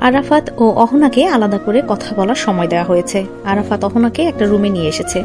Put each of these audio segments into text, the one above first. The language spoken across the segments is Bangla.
আরাফাত ও অহনাকে আলাদা করে কথা বলার সময় দেওয়া হয়েছে। আরাফাত অহনাকে একটা রুমে নিয়ে এসেছে।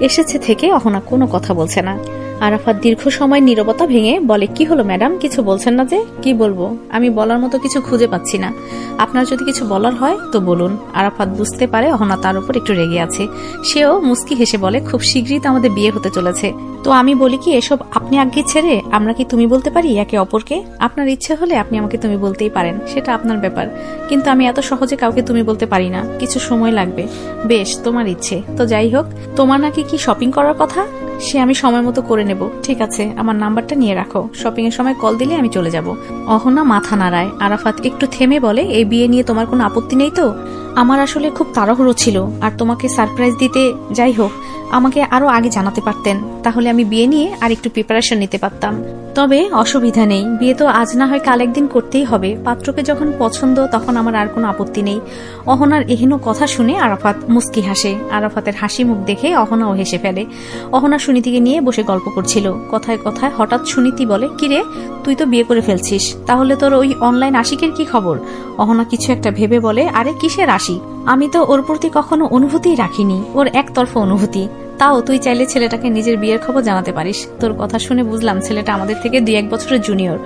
এসেছে থেকে অহনা কোনো কথা বলছে না। আরাফাত দীর্ঘ সময় নীরবতা ভেঙে বলে, কি হলো, ম্যাডাম? কিছু বলছেন না যে? কি বলব? আমি বলার মতো কিছু খুঁজে পাচ্ছি না। আপনার যদি কিছু বলার হয়, তো বলুন। আরাফাত বুঝতে পারে অহনা তার উপর একটু রেগে আছে। সেও মুস্কি হেসে বলে, খুব শীঘ্রই তো আমাদের বিয়ে হতে চলেছে। তো আমি বলি কি, এসব আপনি আগে ছেড়ে আমরা কি তুমি বলতে পারি একে অপরকে? আপনার ইচ্ছে হলে আপনি আমাকে তুমি বলতেই পারেন, সেটা আপনার ব্যাপার। কিন্তু আমি এত সহজে কাউকে তুমি বলতে পারি না। কিছু সময় লাগবে। বেশ, তোমার ইচ্ছে। তো যাই হোক, তোমার নাকি কি শপিং করার কথা? সে আমি সময় মতো করে নেব। ঠিক আছে, আমার নাম্বারটা নিয়ে রাখো। শপিং এর সময় কল দিলে আমি চলে যাব। অহনা মাথা নাড়ায়। আরাফাত একটু থেমে বলে, এই বিয়ে নিয়ে তোমার কোনো আপত্তি নেই তো? আমার আসলে খুব তাড়াহুড়ো ছিল। আর তোমাকে সারপ্রাইজ দিতে, যাই হোক, আমাকে আরও আগে জানাতে পারতেন। তাহলে আমি বিয়ে নিয়ে আর একটু প্রিপারেশন নিতে পারতাম। তবে অসুবিধা নেই। বিয়ে তো আজ না হয় কাল একদিন করতেই হবে। পাত্রকে যখন পছন্দ, তখন আমার আর কোনো আপত্তি নেই। অহনার এহেন কথা শুনে আরাফাত মুস্কি হাসে। আরাফাতের হাসি মুখ দেখে অহনাও হেসে ফেলে। অহনা সুনীতিকে নিয়ে বসে গল্প করছিল। কথায় কথায় হঠাৎ সুনীতি বলে, কিরে, তুই তো বিয়ে করে ফেলছিস। তাহলে তোর ওই অনলাইন আশিকের কি খবর? অহনা কিছু একটা ভেবে বলে, আরে, কিসের আশিক? আমি তো ওর প্রতি কখনো অনুভূতিই রাখিনি। ওর একতরফা অনুভূতি। তাও তুই চাইলে ছেলেটাকে নিজের বিয়ের খবর জানাতে পারিস। তোর কথা শুনে বুঝলাম ছেলেটা আমাদের থেকে দুই এক বছরের জুনিয়র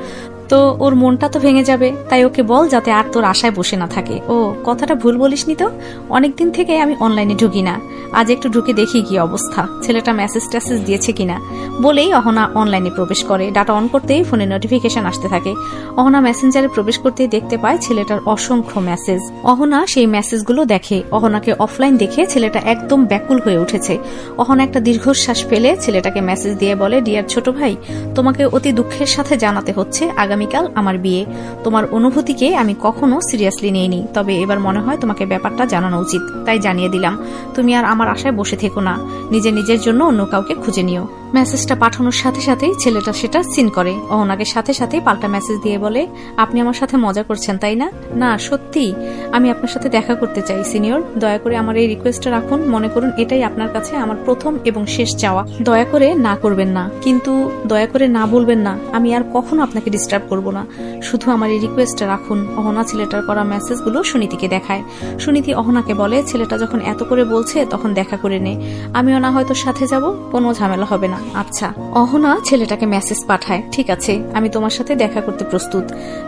তো ওর মনটা তো ভেঙে যাবে, তাই ওকে বল যাতে আর তোর আশায় বসে না থাকে। ও, কথাটা ভুল বলিসনি তো? অনেকদিন থেকে আমি অনলাইনে ঢুকি না। আজ একটু ঢুকে দেখি কি অবস্থা। ছেলেটা মেসেজ ট্যাসেজ দিয়েছে কিনা? বলেই অহনা অনলাইনে প্রবেশ করে। ডাটা অন করতেই ফোনে নোটিফিকেশন আসতে থাকে। অহনা মেসেঞ্জারে প্রবেশ করতেই দেখতে পায় ছেলেটার অসংখ্য মেসেজ অহনা সেই মেসেজগুলো দেখে। অহনাকে অফলাইন দেখে ছেলেটা একদম ব্যাকুল হয়ে উঠেছে। অহনা একটা দীর্ঘশ্বাস ফেলে ছেলেটাকে মেসেজ দিয়ে বলে ডিয়ার ছোট ভাই, তোমাকে অতি দুঃখের সাথে জানাতে হচ্ছে। আগামীকাল আমার বিয়ে। তোমার অনুভূতিকে আমি কখনো সিরিয়াসলি নেইনি, তবে এবার মনে হয় তোমাকে ব্যাপারটা জানানো উচিত। তাই জানিয়ে দিলাম, তুমি আর আমার আশায় বসে থেকো না। নিজে নিজের জন্য অন্য কাউকে খুঁজে নিও। মেসেজটা পাঠানোর সাথে সাথেই ছেলেটা সেটা সিন করে। অহনাকে সাথে সাথেই পাল্টা মেসেজ দিয়ে বলে, আপনি আমার সাথে মজা করছেন, তাই না? না, সত্যি। আমি আপনার সাথে দেখা করতে চাই, সিনিয়র। দয়া করে আমার এই রিকোয়েস্টটা রাখুন। মনে করুন এটাই আপনার কাছে আমার প্রথম এবং শেষ চাওয়া। দয়া করে না করবেন না। কিন্তু দয়া করে না বলবেন না। আমি আর কখনো আপনাকে ডিস্টার্ব করব না। শুধু আমার এই রিকোয়েস্টটা রাখুন। অহনা ছেলেটার করা মেসেজগুলো সুনীতিকে দেখায়। সুনীতি অহনাকে বলে, ছেলেটা যখন এত করে বলছে, তখন দেখা করে নে। আমিও না হয়তো সাথে যাব, কোনো ঝামেলা হবে না। আচ্ছা অহনা ছেলেটাকে মেসেজ পাঠায়। ঠিক আছে, আমি তোমার সাথে দেখা করতে প্রস্তুত।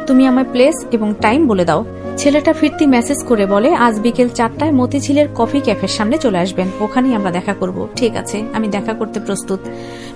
তুমি আমার প্লেস এবং টাইম বলে দাও। ছেলেটা ফিরতি মেসেজ করে বলে, আজ বিকেল চারটায় মতিঝিলের কফি ক্যাফের সামনে চলে আসবেন। ওখানেই আমরা দেখা করব। ঠিক আছে, আমি দেখা করতে প্রস্তুত।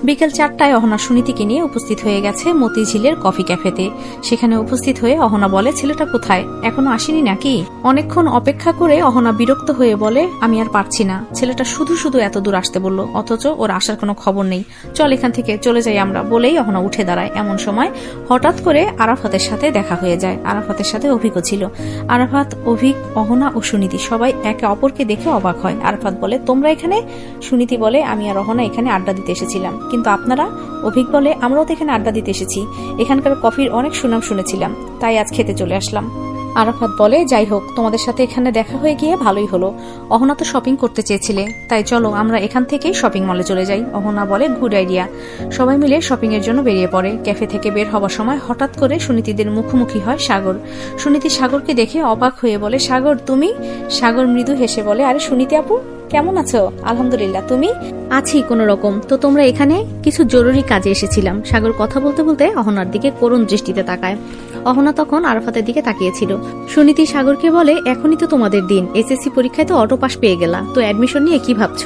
বিকেল চারটায় অহনা সুনীতিকে নিয়ে উপস্থিত হয়ে গেছে মতিঝিলের কফি ক্যাফেতে সেখানে উপস্থিত হয়ে অহনা বলে, ছেলেটা কোথায়? এখনও আসেনি নাকি? অনেকক্ষণ অপেক্ষা করে অহনা বিরক্ত হয়ে বলে, আমি আর পারছি না। ছেলেটা শুধু শুধু এত দূর আসতে বলল, অথচ ওর আসার কোনো খবর নেই। চল এখান থেকে চলে যাই আমরা বলেই অহনা উঠে দাঁড়ায়। এমন সময় হঠাৎ করে আরাফাতের সাথে দেখা হয়ে যায়। আরাফাতের সাথে অভিজ্ঞ ছিল। আরাফাত, অভিক, অহনা ও সুনীতি সবাই একে অপরকে দেখে অবাক হয়। আরাফাত বলে, তোমরা এখানে? সুনীতি বলে, আমি আর অহনা এখানে আড্ডা দিতে এসেছিলাম। কিন্তু আপনারা? অভিক বলে, আমরাও তো এখানে আড্ডা দিতে এসেছি। এখানকার কফির অনেক সুনাম শুনেছিলাম। তাই আজ খেতে চলে আসলাম। আরাফাত বলে, যাই হোক, তোমাদের সাথে এখানে দেখা হয়ে গিয়ে ভালোই হলো। অহনা তো শপিং করতে চেয়েছিলে, তাই চলো আমরা এখান থেকেই শপিং মলে চলে যাই। অহনা বলে গুড আইডিয়া সবাই মিলে শপিং এর জন্য বেরিয়ে পড়ে। ক্যাফে থেকে বের হওয়ার সময় হঠাৎ করে সুনীতিদের মুখোমুখি হয় সাগর। সুনীতি সাগরকে দেখে অবাক হয়ে বলে, সাগর, তুমি? সাগর মৃদু হেসে বলে, আরে সুনীতি আপু কেমন আছো? আলহামদুলিল্লাহ, তুমি? আছি কোনো রকম তো তোমরা এখানে কিছু জরুরি কাজে এসেছিলাম। সাগর কথা বলতে বলতে অহনার দিকে করুণ দৃষ্টিতে তাকায়। অহনা তখন আরাফাতের দিকে তাকিয়েছিল। সুনীতি সাগরকে বলে, এখনই তো তোমাদের দিন। এসএসসি পরীক্ষায় তো অটো পাস পেয়ে গেলা। তো অ্যাডমিশন নিয়ে কি ভাবছ?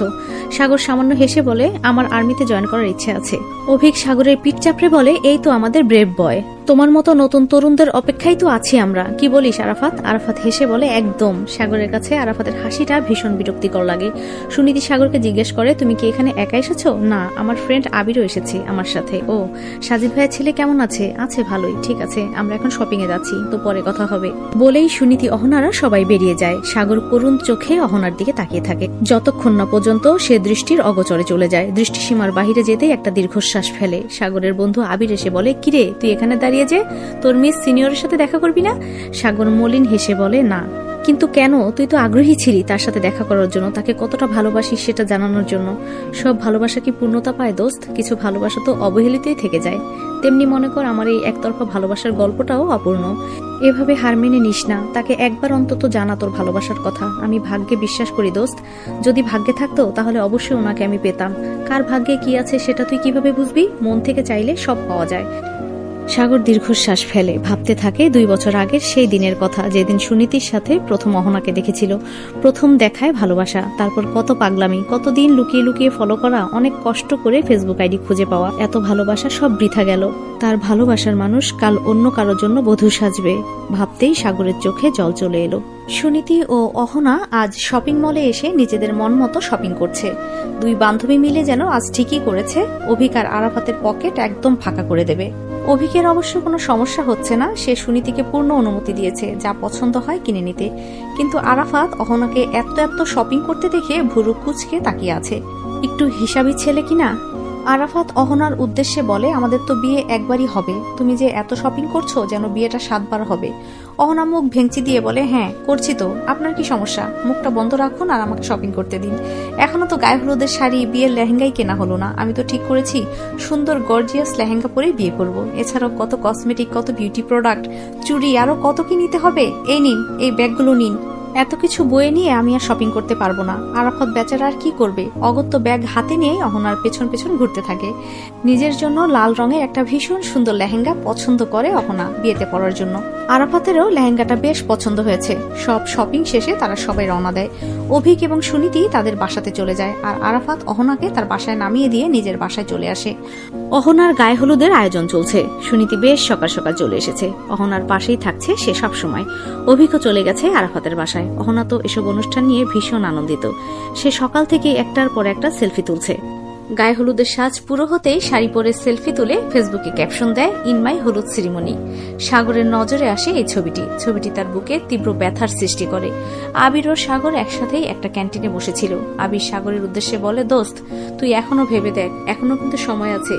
সাগর সামান্য হেসে বলে, আমার আর্মিতে জয়েন করার ইচ্ছে আছে। অভিক সাগরের পিঠ চাপড়ে বলে, এই তো আমাদের ব্রেভ বয় তোমার মতো নতুন তরুণদের অপেক্ষায় তো আছি আমরা। কি বলিস, আরাফাত? আরাফাত হেসে বলে, একদম। সাগরের কাছে আরাফাতের হাসিটা ভীষণ বিরক্তিকর লাগে। সুনীতি সাগরকে জিজ্ঞেস করে, তুমি কি এখানে একা এসেছ? না, আমার ফ্রেন্ড আবিরও এসেছে আমার সাথে। ও, সাজিদ ভাইয়ের ছেলে কেমন আছে? আছে ভালোই, ঠিক আছে। আমরা এখন শপিং এ যাচ্ছি, তো পরে কথা হবে। বলেই সুনীতি, অহনারা সবাই বেরিয়ে যায়। সাগর করুণ চোখে অহনার দিকে তাকিয়ে থাকে। যতক্ষণ না পর্যন্ত সে দৃষ্টির অগচরে চলে যায়। দৃষ্টিসীমার বাহিরে যেতেই একটা দীর্ঘশ্বাস ফেলে। সাগরের বন্ধু আবির এসে বলে, কিরে, তুই এখানে দাঁড়িয়ে যে তোর মিস সিনিয়রের সাথে দেখা করবি না? সাগর মলিন হেসে বলে, না। কিন্তু কেন? তুই তো আগ্রহী ছিলি তার সাথে দেখা করার জন্য। তাকে কতটা ভালোবাসিস সেটা জানানোর জন্য। সব ভালোবাসা কি পূর্ণতা পায়, দোস্ত? কিছু ভালোবাসা তো অবহেলিতই থেকে যায়। তেমনি মনে কর আমার এই একতরফা ভালোবাসার গল্পটাও অপূর্ণ। এভাবে হার মেনে নিস না। তাকে একবার অন্তত জানা তোর ভালোবাসার কথা। আমি ভাগ্যে বিশ্বাস করি, দোস্ত। যদি ভাগ্যে থাকতো, তাহলে অবশ্যই ওনাকে আমি পেতাম। কার ভাগ্যে কি আছে সেটা তুই কীভাবে বুঝবি? মন থেকে চাইলে সব পাওয়া যায়। সাগর দীর্ঘশ্বাস ফেলে। ভাবতে থাকে, দুই বছর আগের সেই দিনের কথা, যেদিন সুনীতির সাথে প্রথম অহনাকে দেখেছিল। প্রথম দেখায় ভালোবাসা, তারপর কত পাগলামি, কতদিন লুকিয়ে লুকিয়ে ফলো করা, অনেক কষ্ট করে ফেসবুক আইডি খুঁজে পাওয়া। এত ভালোবাসা সব বৃথা গেল। তার ভালোবাসার মানুষ কাল অন্য কারোর জন্য বধূ সাজবে। ভাবতেই সাগরের চোখে জল চলে এলো। সুনীতি ও অহনা আজ শপিং মলে এসে নিজেদের মন মতো শপিং করছে। দুই বান্ধবী মিলে যেন আজ ঠিকই করেছে অভিকার আরাফাতের পকেট একদম ফাঁকা করে দেবে। অভিকের অবশ্য কোনো সমস্যা হচ্ছে না। সে সুনীতিকে পূর্ণ অনুমতি দিয়েছে, যা পছন্দ হয় কিনে নিতে। কিন্তু আরাফাত অহনাকে এত এত শপিং করতে দেখে ভুরু কুচকে তাকিয়ে আছে। একটু হিসাবি ছেলে কিনা আরাফাত অহনার উদ্দেশ্যে বলে, আমাদের তো বিয়ে একবারই হবে। তুমি যে এত শপিং করছ যেন বিয়েটা সাতবার হবে। অহনা মুখ ভেঙচি দিয়ে বলে হ্যাঁ করছি তো। আপনার কি সমস্যা? মুখটা বন্ধ রাখুন আর আমাকে শপিং করতে দিন। এখনও তো গায়ে হলুদের শাড়ি, বিয়ের লেহেঙ্গাই কেনা হলো না। আমি তো ঠিক করেছি। সুন্দর গর্জিয়াস লেহেঙ্গা পরেই বিয়ে করব। এছাড়াও কত কসমেটিক কত বিউটি প্রোডাক্ট চুড়ি, আরও কত কি নিতে হবে? এই নিন, এই ব্যাগগুলো নিন। এত কিছু বয়ে নিয়ে আমি আর শপিং করতে পারব না। আরাফত বেচারা আর কি করবে? অগত্য ব্যাগ হাতে নিয়ে অহনার পেছন পেছন ঘুরতে থাকে। নিজের জন্য লাল রঙের একটা ভীষণ সুন্দর লেহেঙ্গা পছন্দ করে অহনা বিয়েতে পড়ার জন্য। আরাফাতেরও লেহেঙ্গাটা বেশ পছন্দ হয়েছে। সব শপিং শেষে তারা সবাই রওনা দেয়। অভিক এবং সুনীতি তাদের বাসাতে চলে যায় আর আরাফাত অহনাকে তার বাসায় নামিয়ে দিয়ে নিজের বাসায় চলে আসে। অহনার গায়ে হলুদের আয়োজন চলছে। সুনীতি বেশ সকাল সকাল চলে এসেছে। অহনার পাশেই থাকছে সে সব সময় অভিকও চলে গেছে আরাফাতের বাসায়। অহনা তো এসব অনুষ্ঠান নিয়ে ভীষণ আনন্দিত। সে সকাল থেকে একটার পর একটা সেলফি তুলছে। গায়ে হলুদের সাজ পুরো হতেই শাড়ি পরে সেলফি তুলে ফেসবুকে ক্যাপশন দেয় ইনমাই হলুদ সিরিমনি। সাগরের নজরে আসে এই ছবিটি। ছবিটি তার বুকে তীব্র ব্যথার সৃষ্টি করে। আবির ও সাগর একসাথেই একটা ক্যান্টিনে বসেছিল। আবির সাগরের উদ্দেশ্যে বলে, দোস্ত, তুই এখনও ভেবে দেখ, এখনও কিন্তু সময় আছে।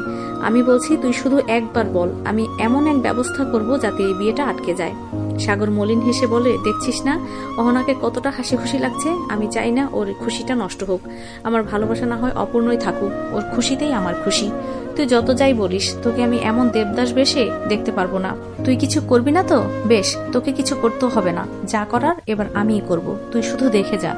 আমি বলছি, তুই শুধু একবার বল, আমি এমন এক ব্যবস্থা করব যাতে এই বিয়েটা আটকে যায়। সাগর মলিন হেসে বলে, দেখছিস না? অহনাকে কতটা হাসি খুশি লাগছে? আমি চাই না ওর খুশিটা নষ্ট হোক। আমার ভালোবাসা না হয় অপূর্ণই থাকুক। ওর খুশিতেই আমার খুশি। তুই যত যাই বলিস, তোকে আমি এমন দেবদাস বেশে দেখতে পারব না। তুই কিছু করবি না তো? বেশ, তোকে কিছু করতেও হবে না। যা করার এবার আমিই করব। তুই শুধু দেখে যা।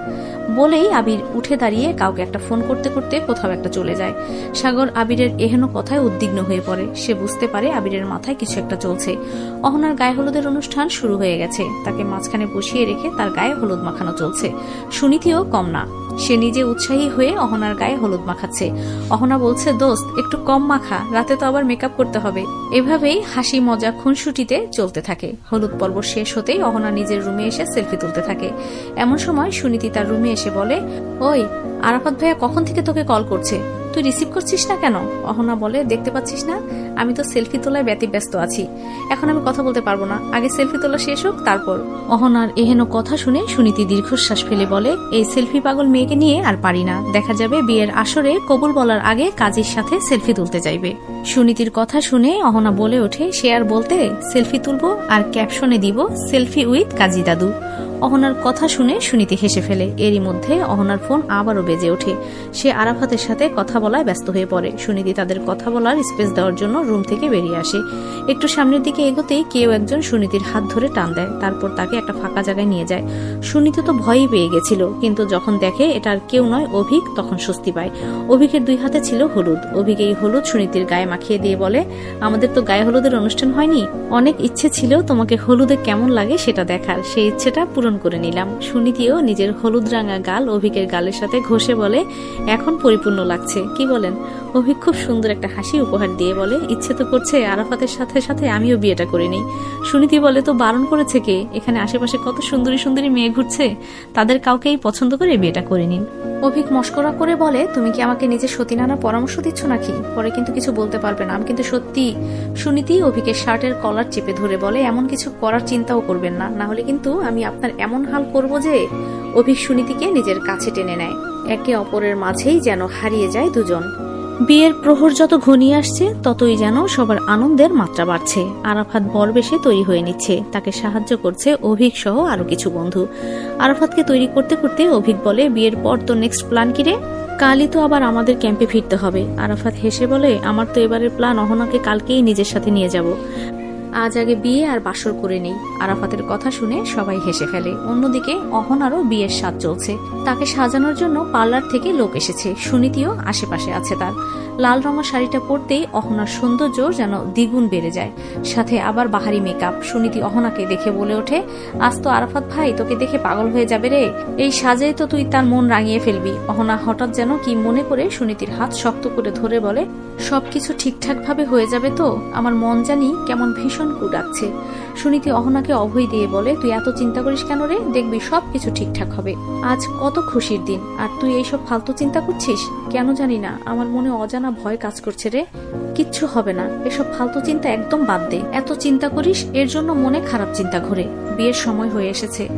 বলেই আবির উঠে দাঁড়িয়ে কাউকে একটা ফোন করতে করতে কোথাও একটা চলে যায়। সাগর আবিরের এহেন কথায় উদ্বিগ্ন হয়ে পড়ে। সে বুঝতে পারে আবিরের মাথায় কিছু একটা চলছে। অহনার গায়ে হলুদের অনুষ্ঠান শুরু হয়ে গেছে। তাকে মাঝখানে বসিয়ে রেখে তার গায়ে হলুদ মাখানো চলছে। সুনীতিও কম না। সে নিজে উৎসাহী হয়ে অহনার গায়ে হলুদ মাখাচ্ছে। অহনা বলছে, দোস্ত, একটু কম মাখা, রাতে তো আবার মেকআপ করতে হবে। এভাবেই হাসি মজা খুনসুটিতে চলতে থাকে। হলুদ পর্ব শেষ হতেই অহনা নিজের রুমে এসে সেলফি তুলতে থাকে। এমন সময় সুনীতি তার রুমে এসে বলে, ওই, আরাফাত ভাইয়া কখন থেকে তোকে কল করছে? তুই রিসিভ করছিস না কেন? অহনা বলে, দেখতে পাচ্ছিস না? আমি তো সেলফি তোলায় ব্যতিব্যস্ত আছি। এখন আমি কথা বলতে পারব না। আগে সেলফি তোলা শেষ হোক, তারপর। অহনার এহেন কথা শুনে সুনীতি দীর্ঘশ্বাস ফেলে বলে, এই সেলফি পাগল মেয়েকে নিয়ে আর পারি না। দেখা যাবে বিয়ের আসরে কবুল বলার আগে কাজীর সাথে সেলফি তুলতে চাইবে। সুনীতির কথা শুনে অহনা বলে ওঠে, সে আর বলতে সেলফি তুলবো আর ক্যাপশনে দিব সেলফি উইথ কাজী দাদু। অহনার কথা শুনে সুনীতি হেসে ফেলে। এরই মধ্যে অহনার ফোন আবারও বেজে ওঠে। সে আরাফাতের সাথে কথা বলায় ব্যস্ত হয়ে পড়ে। সুনীতি তাদের কথা বলার স্পেস দেওয়ার জন্য রুম থেকে বেরিয়ে আসে। একটু সামনের দিকে এগোতেই কেউ একজন সুনীতির হাত ধরে টান দেয়। তারপর তাকে একটা ফাঁকা জায়গায় নিয়ে যায়। সুনীতি তো ভয়ই পেয়ে গেছিল, কিন্তু যখন দেখে এটা আর কেউ নয়, অভিক তখন স্বস্তি পায়। অভিকের দুই হাতে ছিল হলুদ। অভিক এই হলুদ সুনীতির গায়ে মাখিয়ে দিয়ে বলে, আমাদের তো গায়ে হলুদের অনুষ্ঠান হয়নি। অনেক ইচ্ছে ছিল তোমাকে হলুদে কেমন লাগে সেটা দেখার। সেই ইচ্ছেটা পূরণ করে নিলাম। সুনীতিও নিজের হলুদ রাঙা গাল অভিকের গালের সাথে ঘষে বলে, এখন পরিপূর্ণ লাগছে। কি বলেন? অভিক খুব সুন্দর একটা হাসি উপহার দিয়ে বলে, ইচ্ছে তো করছে আরাফাতের সাথে সাথে আমিও বিয়েটা করে নিই। সুনীতি বলে, তো বারণ করেছে কে? এখানে আশেপাশে কত সুন্দরী সুন্দরী মেয়ে ঘুরছে? তাদের কাউকেই পছন্দ করে বিয়েটা করে নিন। অভিক মস্করা করে বলে, তুমি কি আমাকে নিজের সতী নানা পরামর্শ দিচ্ছ নাকি? পরে কিন্তু কিছু বলতে পারবে না। আমি কিন্তু সত্যি সুনীতি অভিকের শার্টের কলার চেপে ধরে বলে, এমন কিছু করার চিন্তাও করবেন না। না হলে কিন্তু আমি আপনার এমন হাল করব যে অভিক সুনীতিকে নিজের কাছে টেনে নেয়। একে অপরের মাঝেই যেন হারিয়ে যায় দুজন। বিয়ের প্রহর যত ঘনিয়ে আসছে, ততই যেন সবার আনন্দের মাত্রা বাড়ছে। আরাফাত বরবেশে তৈরি হয়ে নিচ্ছে। তাকে সাহায্য করছে অভিক সহ আরও কিছু বন্ধু। আরাফাতকে তৈরি করতে করতে অভিক বলে, বিয়ের পর তো নেক্সট প্ল্যান কিরে কালই তো আবার আমাদের ক্যাম্পে ফিরতে হবে। আরাফাত হেসে বলে, আমার তো এবারের প্ল্যান অহনাকে কালকেই নিজের সাথে নিয়ে যাব। আজ আগে বিয়ে আর বাসর করে নেই। আরাফাতের কথা শুনে সবাই হেসে ফেলে। অন্যদিকে অহন অহনারও বিয়ের স্বাদ চলছে। তাকে সাজানোর জন্য পার্লার থেকে লোক এসেছে। সুনীতিও আশেপাশে আছে তার। লাল রঙের শাড়িটা পরতেই অহনার সৌন্দর্য যেন দ্বিগুণ বেড়ে যায়। সাথে আবার বাহারি মেকআপ সুনীতি অহনাকে দেখে বলে ওঠে, আজ তো আরাফাত ভাই, তোকে দেখে পাগল হয়ে যাবে রে। এই সাজেই তো তুই তার মন রাঙিয়ে ফেলবি। অহনা হঠাৎ যেন কি মনে করে সুনীতির হাত শক্ত করে ধরে বলে, সবকিছু ঠিকঠাক ভাবে হয়ে যাবে তো? আমার মন জানি কেমন ভীষণ কুডাচ্ছে সুনীতি অহনাকে অভয় দিয়ে বলে, তুই এত চিন্তা করিস কেন রে? দেখবি সবকিছু ঠিকঠাক হবে। আজ কত খুশির দিন। আর তুই এইসব ফালতু চিন্তা করছিস? কেন জানি না। আমার মনে অজানা ভয় কাজ করছে রে। কিচ্ছু হবে না। এসব ফালতু চিন্তা একদম বাদ দে। এত চিন্তা করিস, এর জন্য মনে খারাপ চিন্তা ঘোরে। বিয়ের সময় হয়ে এসেছে।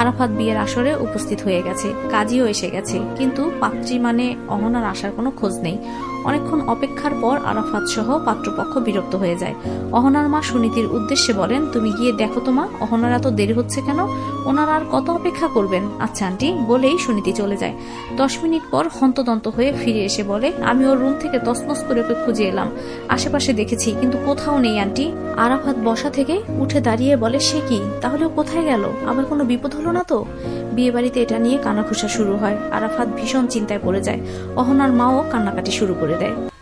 আরাফাত বিয়ের আসরে উপস্থিত হয়ে গেছে, কাজীও এসে গেছে। কিন্তু পাত্রী মানে অহনার আসার কোনো খোঁজ নেই। অনেকক্ষণ অপেক্ষার পর আরাফাত সহ পাত্রপক্ষ বিরক্ত হয়ে যায়। অহনার মা সুনীতির উদ্দেশ্যে বলেন, তুমি গিয়ে দেখো তো মা, অহনার এত দেরি হচ্ছে কেন? ওনারা আর কত অপেক্ষা করবেন? আচ্ছা আন্টি, বলেই সুনীতি চলে যায়। দশ মিনিট পর হন্তদন্ত হয়ে ফিরে এসে বলে, আমি ওর রুম থেকে তসনস করে ওকে খুঁজে এলাম। আশেপাশে দেখেছি, কিন্তু কোথাও নেই, আন্টি। আরাফাত বসা থেকে উঠে দাঁড়িয়ে বলে, সে কি? তাহলে কোথায় গেল? আবার কোনো বিপদ হলো? না তো? বিয়ে বাড়িতে এটা নিয়ে কানাঘুষা শুরু হয়। আরাফাত ভীষণ চিন্তায় পড়ে যায়। অহনার মাও কান্নাকাটি শুরু করে দেয়।